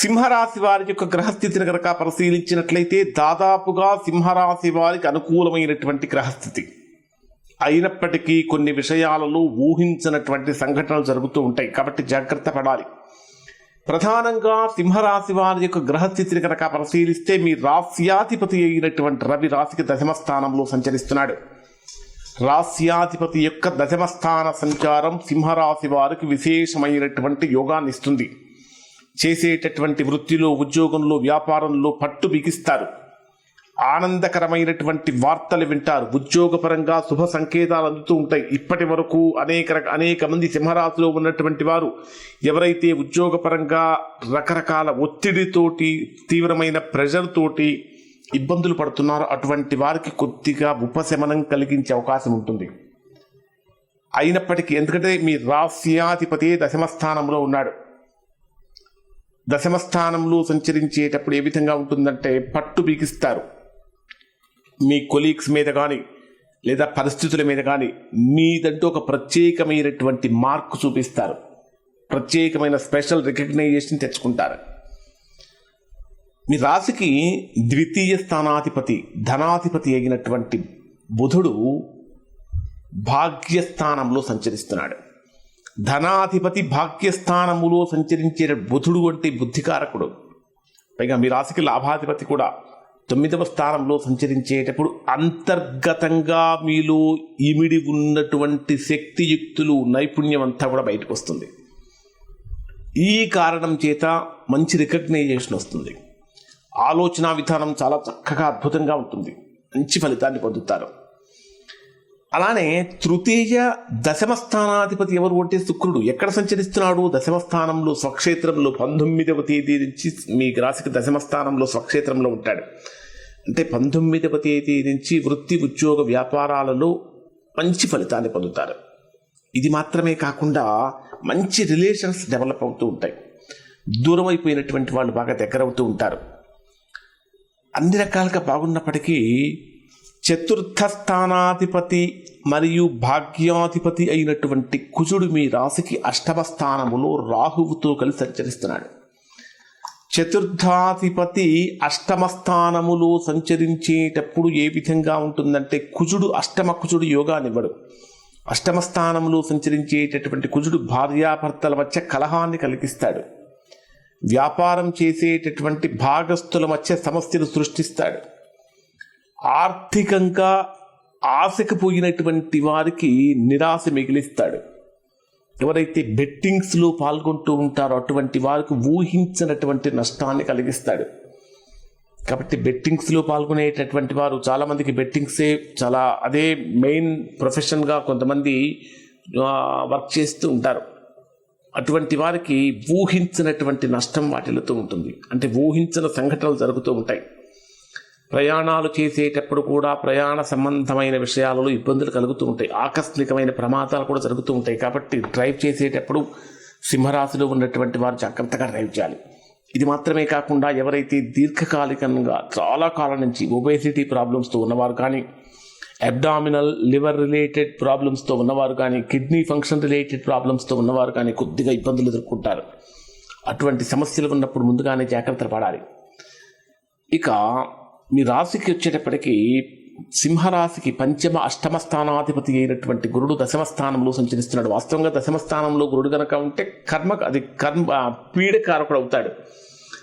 సింహరాశి వారి యొక్క గ్రహస్థితిని కనుక పరిశీలించినట్లయితే దాదాపుగా సింహరాశి వారికి అనుకూలమైనటువంటి గ్రహస్థితి. అయినప్పటికీ కొన్ని విషయాలలో ఊహించినటువంటి సంఘటనలు జరుగుతూ ఉంటాయి. కాబట్టి జాగ్రత్త పడాలి. ప్రధానంగా సింహరాశి వారి యొక్క గ్రహస్థితిని కనుక పరిశీలిస్తే మీ రాస్యాధిపతి అయినటువంటి రవి రాశికి దశమ స్థానంలో సంచరిస్తున్నాడు. రాస్యాధిపతి యొక్క దశమ స్థాన సంచారం సింహరాశి వారికి విశేషమైనటువంటి యోగాన్ని ఇస్తుంది. చేసేటటువంటి వృత్తిలో ఉద్యోగంలో వ్యాపారంలో పట్టు బిగిస్తారు. ఆనందకరమైనటువంటి వార్తలు వింటారు. ఉద్యోగపరంగా శుభ సంకేతాలు అందుతూ ఉంటాయి. ఇప్పటి వరకు అనేక రక- అనేక మంది సింహరాశిలో ఉన్నటువంటి వారు ఎవరైతే ఉద్యోగపరంగా రకరకాల ఒత్తిడితోటి తీవ్రమైన ప్రెషర్ తోటి ఇబ్బందులు పడుతున్నారో అటువంటి వారికి కొద్దిగా ఉపశమనం కలిగించే అవకాశం ఉంటుంది. అయినప్పటికీ ఎందుకంటే మీ రాస్యాధిపతి దశమ స్థానంలో ఉన్నాడు. దశమ స్థానంలో సంచరించేటప్పుడు ఏ విధంగా ఉంటుందంటే పట్టు బిగిస్తారు మీ కొలీగ్స్ మీద కానీ లేదా పరిస్థితుల మీద కానీ మీదంటూ ఒక ప్రత్యేకమైనటువంటి మార్క్ చూపిస్తారు. ప్రత్యేకమైన స్పెషల్ రికగ్నైజేషన్ తెచ్చుకుంటారు. మీ రాశికి ద్వితీయ స్థానాధిపతి ధనాధిపతి అయినటువంటి బుధుడు భాగ్యస్థానంలో సంచరిస్తున్నాడు. ధనాధిపతి భాగ్యస్థానములో సంచరించే బుధుడు వంటి బుద్ధికారకుడు. పైగా మీ రాశికి లాభాధిపతి కూడా తొమ్మిదవ స్థానంలో సంచరించేటప్పుడు అంతర్గతంగా మీలో ఇమిడి ఉన్నటువంటి శక్తియుక్తులు నైపుణ్యం అంతా కూడా బయటకు వస్తుంది ఈ కారణం చేత మంచి రికగ్నైజేషన్ వస్తుంది. ఆలోచన విధానం చాలా చక్కగా అద్భుతంగా ఉంటుంది. మంచి ఫలితాన్ని పొందుతారు. అలానే తృతీయ దశమ స్థానాధిపతి ఎవరు అంటే శుక్రుడు. ఎక్కడ సంచరిస్తున్నాడు? దశమ స్థానంలో స్వక్షేత్రంలో. పంతొమ్మిదవ తేదీ నుంచి మీ రాశికి దశమ స్థానంలో స్వక్షేత్రంలో ఉంటాడు. అంటే పంతొమ్మిదవ తేదీ నుంచి వృత్తి ఉద్యోగ వ్యాపారాలలో మంచి ఫలితాన్ని పొందుతారు. ఇది మాత్రమే కాకుండా మంచి రిలేషన్స్ డెవలప్ అవుతూ ఉంటాయి. దూరం అయిపోయినటువంటి వాళ్ళు బాగా దగ్గర అవుతూ ఉంటారు. అన్ని రకాలుగా బాగున్నప్పటికీ చతుర్థ స్థానాధిపతి మరియు భాగ్యాధిపతి అయినటువంటి కుజుడు మీ రాశికి అష్టమ స్థానములో రాహువుతో కలిసి సంచరిస్తున్నాడు. చతుర్థాధిపతి అష్టమ స్థానములో సంచరించేటప్పుడు ఏ విధంగా ఉంటుందంటే కుజుడు అష్టమ కుజుడు యోగానివ్వడు. అష్టమ స్థానంలో సంచరించేటటువంటి కుజుడు భార్యాభర్తల మధ్య కలహాన్ని కలిగిస్తాడు. వ్యాపారం చేసేటటువంటి భాగస్థుల మధ్య సమస్యలు సృష్టిస్తాడు. ఆర్థికంగా ఆశకు పోయినటువంటి వారికి నిరాశ మిగిలిస్తాడు. ఎవరైతే బెట్టింగ్స్లో పాల్గొంటూ ఉంటారో అటువంటి వారికి ఊహించినటువంటి నష్టాన్ని కలిగిస్తాడు. కాబట్టి బెట్టింగ్స్లో పాల్గొనేటటువంటి వారు చాలామందికి బెట్టింగ్సే చాలా అదే మెయిన్ ప్రొఫెషన్గా కొంతమంది వర్క్ చేస్తూ ఉంటారు. అటువంటి వారికి ఊహించినటువంటి నష్టం వాటిల్లుతూ ఉంటుంది. అంటే ఊహించిన సంఘటనలు జరుగుతూ ఉంటాయి. ప్రయాణాలు చేసేటప్పుడు కూడా ప్రయాణ సంబంధమైన విషయాలలో ఇబ్బందులు కలుగుతూ ఉంటాయి. ఆకస్మికమైన ప్రమాదాలు కూడా జరుగుతూ ఉంటాయి. కాబట్టి డ్రైవ్ చేసేటప్పుడు సింహరాశిలో ఉన్నటువంటి వారు జాగ్రత్తగా డ్రైవ్ చేయాలి. ఇది మాత్రమే కాకుండా ఎవరైతే దీర్ఘకాలికంగా చాలా కాలం నుంచి ఒబేసిటీ ప్రాబ్లమ్స్తో ఉన్నవారు కానీ అబ్డామినల్ లివర్ రిలేటెడ్ ప్రాబ్లమ్స్తో ఉన్నవారు కానీ కిడ్నీ ఫంక్షన్ రిలేటెడ్ ప్రాబ్లమ్స్తో ఉన్నవారు కానీ కొద్దిగా ఇబ్బందులు ఎదుర్కొంటారు. అటువంటి సమస్యలు ఉన్నప్పుడు ముందుగానే జాగ్రత్తలు పడాలి. ఇక మీ రాశికి వచ్చేటప్పటికీ సింహరాశికి పంచమ అష్టమ స్థానాధిపతి అయినటువంటి గురుడు దశమ స్థానంలో సంచరిస్తున్నాడు. వాస్తవంగా దశమ స్థానంలో గురుడు కనుక ఉంటే కర్మ అది కర్మ పీడకారకుడు అవుతాడు.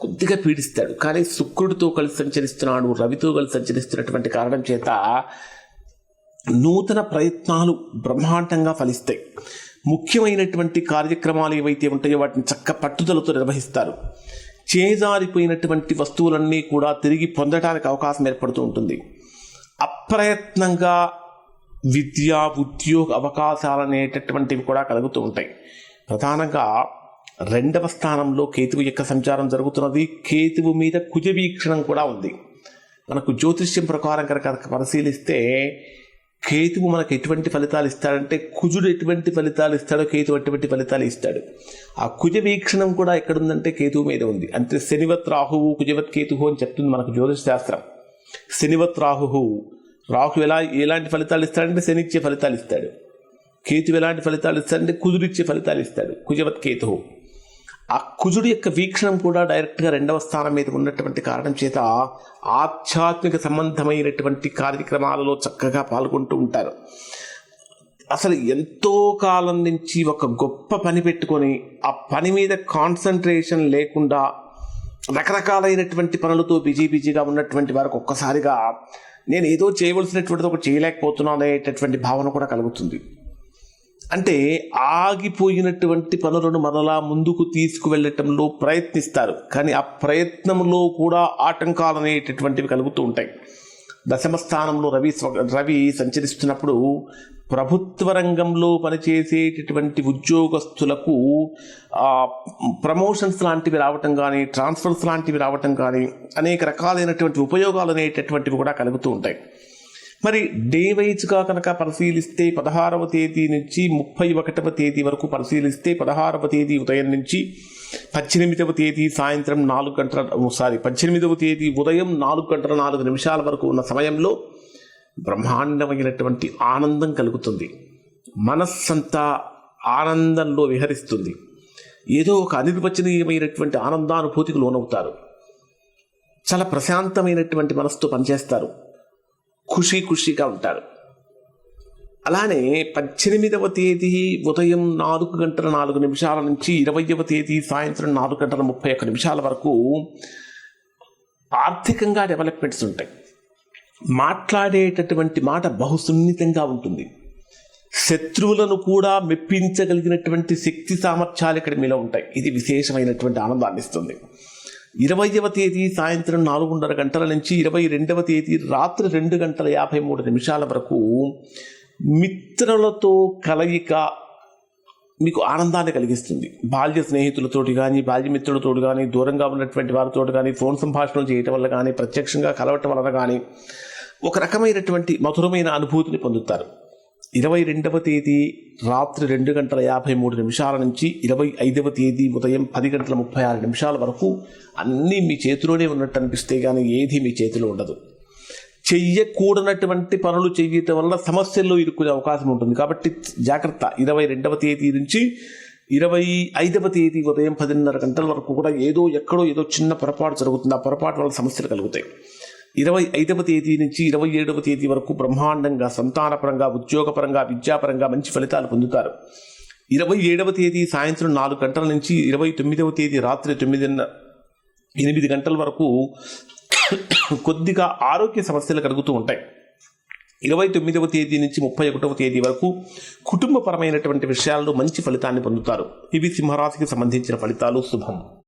కొద్దిగా పీడిస్తాడు. కానీ శుక్రుడితో కలిసి సంచరిస్తున్నాడు రవితో కలిసి సంచరిస్తున్నటువంటి కారణం చేత నూతన ప్రయత్నాలు బ్రహ్మాండంగా ఫలిస్తాయి. ముఖ్యమైనటువంటి కార్యక్రమాలు ఏవైతే ఉంటాయో వాటిని చక్క పట్టుదలతో నిర్వహిస్తారు. చేజారిపోయినటువంటి వస్తువులన్నీ కూడా తిరిగి పొందడానికి అవకాశం ఏర్పడుతూ ఉంటుంది. అప్రయత్నంగా విద్య ఉద్యోగ అవకాశాలు అనేటటువంటివి కూడా కలుగుతూ ఉంటాయి. ప్రధానంగా రెండవ స్థానంలో కేతువు యొక్క సంచారం జరుగుతున్నది. కేతువు మీద కుజ వీక్షణం కూడా ఉంది. మనకు జ్యోతిష్యం ప్రకారం కనుక పరిశీలిస్తే కేతువు మనకు ఎటువంటి ఫలితాలు ఇస్తాడంటే కుజుడు ఎటువంటి ఫలితాలు ఇస్తాడో కేతువు ఎటువంటి ఫలితాలు ఇస్తాడు. ఆ కుజ వీక్షణం కూడా ఎక్కడుందంటే కేతువు మీద ఉంది. అంటే శనివత్ రాహువు కుజవత్ కేతువు అని చెప్తుంది మనకు జ్యోతిష్ శాస్త్రం. శనివత్ రాహువు రాహు ఎలా ఎలాంటి ఫలితాలు ఇస్తాడంటే శని ఇచ్చే ఫలితాలు ఇస్తాడు. కేతు ఎలాంటి ఫలితాలు ఇస్తాడంటే కుజుడిచ్చే ఫలితాలు ఇస్తాడు. కుజవత్ కేతువు. ఆ కుజుడు యొక్క వీక్షణం కూడా డైరెక్ట్గా రెండవ స్థానం మీద ఉన్నటువంటి కారణం చేత ఆధ్యాత్మిక సంబంధమైనటువంటి కార్యక్రమాలలో చక్కగా పాల్గొంటూ ఉంటారు. అసలు ఎంతో కాలం నుంచి ఒక గొప్ప పని పెట్టుకొని ఆ పని మీద కాన్సన్ట్రేషన్ లేకుండా రకరకాలైనటువంటి పనులతో బిజీ బిజీగా ఉన్నటువంటి వారికి ఒక్కసారిగా నేను ఏదో చేయవలసినటువంటిది ఒకటి చేయలేకపోతున్నాను అనేటటువంటి భావన కూడా కలుగుతుంది. అంటే ఆగిపోయినటువంటి పనులను మరలా ముందుకు తీసుకువెళ్ళటంలో ప్రయత్నిస్తారు. కానీ ఆ ప్రయత్నంలో కూడా ఆటంకాలు అనేటటువంటివి కలుగుతూ ఉంటాయి. దశమ స్థానంలో రవి స్వ- రవి సంచరిస్తున్నప్పుడు ప్రభుత్వ రంగంలో పనిచేసేటటువంటి ఉద్యోగస్తులకు ప్రమోషన్స్ లాంటివి రావటం కానీ ట్రాన్స్ఫర్స్ లాంటివి రావటం కానీ అనేక రకాలైనటువంటి ఉపయోగాలు అనేటటువంటివి కూడా కలుగుతూ ఉంటాయి. మరి డే వైజ్గా కనుక పరిశీలిస్తే పదహారవ తేదీ నుంచి ముప్పై ఒకటవ తేదీ వరకు పరిశీలిస్తే పదహారవ తేదీ ఉదయం నుంచి పద్దెనిమిదవ తేదీ సాయంత్రం నాలుగు గంటల సారీ పద్దెనిమిదవ తేదీ ఉదయం నాలుగు గంటల నాలుగు నిమిషాల వరకు ఉన్న సమయంలో బ్రహ్మాండమైనటువంటి ఆనందం కలుగుతుంది. మనస్సంతా ఆనందంలో విహరిస్తుంది. ఏదో ఒక అనిర్వచనీయమైనటువంటి ఆనందానుభూతికి లోనవుతారు. చాలా ప్రశాంతమైనటువంటి మనస్సుతో పనిచేస్తారు. ఖుషీ ఖుషీగా ఉంటారు. అలానే పద్దెనిమిదవ తేదీ ఉదయం నాలుగు గంటల నాలుగు నిమిషాల నుంచి ఇరవయవ తేదీ సాయంత్రం నాలుగు గంటల ముప్పై ఒక్క నిమిషాల వరకు ఆర్థికంగా డెవలప్మెంట్స్ ఉంటాయి. మాట్లాడేటటువంటి మాట బహు సున్నితంగా ఉంటుంది. శత్రువులను కూడా మెప్పించగలిగినటువంటి శక్తి సామర్థ్యాలు ఇక్కడ మీలో ఉంటాయి. ఇది విశేషమైనటువంటి ఆనందాన్ని ఇస్తుంది. ఇరవైవ తేదీ సాయంత్రం నాలుగున్నర గంటల నుంచి ఇరవై రెండవ తేదీ రాత్రి రెండు గంటల యాభై మూడు నిమిషాల వరకు మిత్రులతో కలయిక మీకు ఆనందాన్ని కలిగిస్తుంది. బాల్య స్నేహితులతోటి కానీ బాల్యమిత్రులతో కానీ దూరంగా ఉన్నటువంటి వారితో కానీ ఫోన్ సంభాషణలు చేయటం వల్ల కానీ ప్రత్యక్షంగా కలవటం వలన కానీ ఒక రకమైనటువంటి మధురమైన అనుభూతిని పొందుతారు. ఇరవై రెండవ తేదీ రాత్రి రెండు గంటల యాభై మూడు నిమిషాల నుంచి ఇరవై ఐదవ తేదీ ఉదయం పది గంటల ముప్పై ఆరు నిమిషాల వరకు అన్నీ మీ చేతిలోనే ఉన్నట్టు అనిపిస్తే కానీ ఏది మీ చేతిలో ఉండదు. చెయ్యకూడనటువంటి పనులు చేయటం వల్ల సమస్యల్లో ఇరుక్కునే అవకాశం ఉంటుంది. కాబట్టి జాగ్రత్త. ఇరవై రెండవ తేదీ నుంచి ఇరవై ఐదవ తేదీ ఉదయం పదిన్నర గంటల వరకు కూడా ఏదో ఎక్కడో ఏదో చిన్న పొరపాటు జరుగుతుంది. ఆ పొరపాటు వల్ల సమస్యలు కలుగుతాయి. ఇరవై ఐదవ తేదీ నుంచి ఇరవై ఏడవ తేదీ వరకు బ్రహ్మాండంగా సంతానపరంగా ఉద్యోగపరంగా విద్యాపరంగా మంచి ఫలితాలు పొందుతారు. ఇరవై ఏడవ తేదీ సాయంత్రం నాలుగు గంటల నుంచి ఇరవై తొమ్మిదవ తేదీ రాత్రి తొమ్మిదిన్న ఎనిమిది గంటల వరకు కొద్దిగా ఆరోగ్య సమస్యలు కలుగుతూ ఉంటాయి. ఇరవై తొమ్మిదవ తేదీ నుంచి ముప్పై ఒకటవ తేదీ వరకు కుటుంబపరమైనటువంటి విషయాల్లో మంచి ఫలితాన్ని పొందుతారు. ఇవి సింహరాశికి సంబంధించిన ఫలితాలు. శుభం.